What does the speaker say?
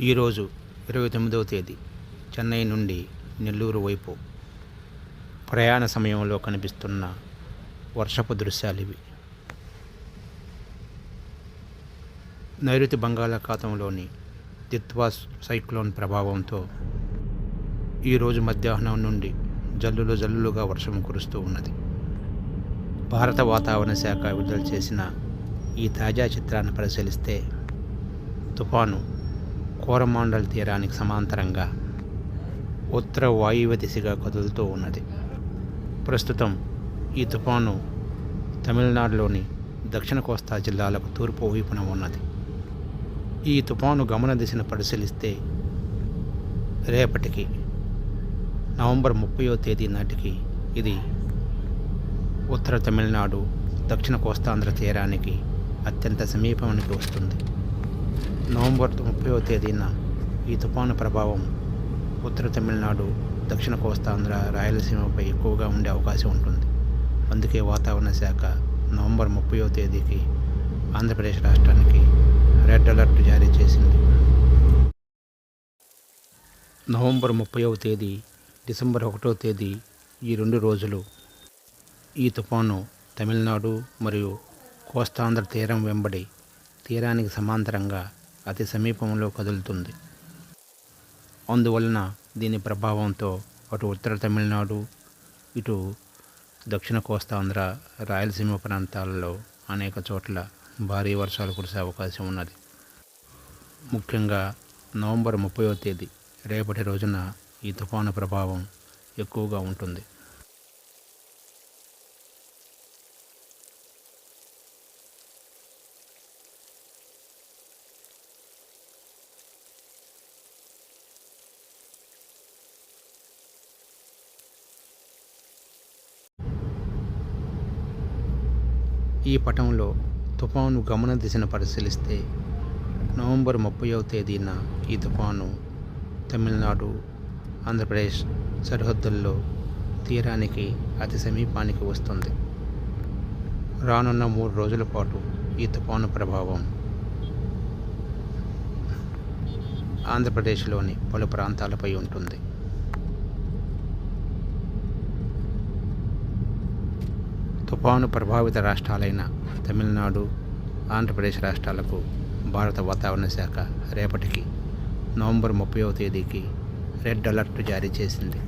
ఈరోజు ఇరవై తొమ్మిదవ తేదీ చెన్నై నుండి నెల్లూరు వైపు ప్రయాణ సమయంలో కనిపిస్తున్న వర్షపు దృశ్యాలు ఇవి. నైరుతి బంగాళాఖాతంలోని దిత్వా సైక్లోన్ ప్రభావంతో ఈరోజు మధ్యాహ్నం నుండి జల్లులు జల్లులుగా వర్షం కురుస్తూ ఉన్నది. భారత వాతావరణ శాఖ విడుదల చేసిన ఈ తాజా చిత్రాన్ని పరిశీలిస్తే తుఫాను కోరమాండల్ తీరానికి సమాంతరంగా ఉత్తర వాయువ్య దిశగా కదులుతూ ఉన్నది. ప్రస్తుతం ఈ తుఫాను తమిళనాడులోని దక్షిణ కోస్తా జిల్లాలకు తూర్పు వైపున ఉన్నది. ఈ తుఫాను గమన దిశను పరిశీలిస్తే రేపటికి నవంబర్ ముప్పయో తేదీ నాటికి ఇది ఉత్తర తమిళనాడు దక్షిణ కోస్తాంధ్ర తీరానికి అత్యంత సమీపానికి వస్తుంది. నవంబర్ ముప్పైవ తేదీన ఈ తుఫాను ప్రభావం ఉత్తర తమిళనాడు దక్షిణ కోస్తాంధ్ర రాయలసీమపై ఎక్కువగా ఉండే అవకాశం ఉంటుంది. అందుకే వాతావరణ శాఖ నవంబర్ ముప్పైవ తేదీకి ఆంధ్రప్రదేశ్ రాష్ట్రానికి రెడ్ అలర్ట్ జారీ చేసింది. నవంబర్ ముప్పైవ తేదీ డిసెంబర్ ఒకటో తేదీ ఈ రెండు రోజులు ఈ తుఫాను తమిళనాడు మరియు కోస్తాంధ్ర తీరం వెంబడి తీరానికి సమాంతరంగా అతి సమీపంలో కదులుతుంది. అందువలన దీని ప్రభావంతో అటు ఉత్తర తమిళనాడు ఇటు దక్షిణ కోస్తాంధ్ర రాయలసీమ ప్రాంతాలలో అనేక చోట్ల భారీ వర్షాలు కురిసే అవకాశం ఉన్నది. ముఖ్యంగా నవంబర్ ముప్పయో తేదీ రేపటి రోజున ఈ తుఫాను ప్రభావం ఎక్కువగా ఉంటుంది. ఈ పటంలో తుఫాను గమన దిశను పరిశీలిస్తే నవంబర్ ముప్పైవ తేదీన ఈ తుఫాను తమిళనాడు ఆంధ్రప్రదేశ్ సరిహద్దుల్లో తీరానికి అతి సమీపానికి వస్తుంది. రానున్న మూడు రోజుల పాటు ఈ తుఫాను ప్రభావం ఆంధ్రప్రదేశ్లోని పలు ప్రాంతాలపై ఉంటుంది. తుఫాను ప్రభావిత రాష్ట్రాలైన తమిళనాడు ఆంధ్రప్రదేశ్ రాష్ట్రాలకు భారత వాతావరణ శాఖ రేపటికి నవంబర్ ముప్పైవ తేదీకి రెడ్ అలర్ట్ జారీ చేసింది.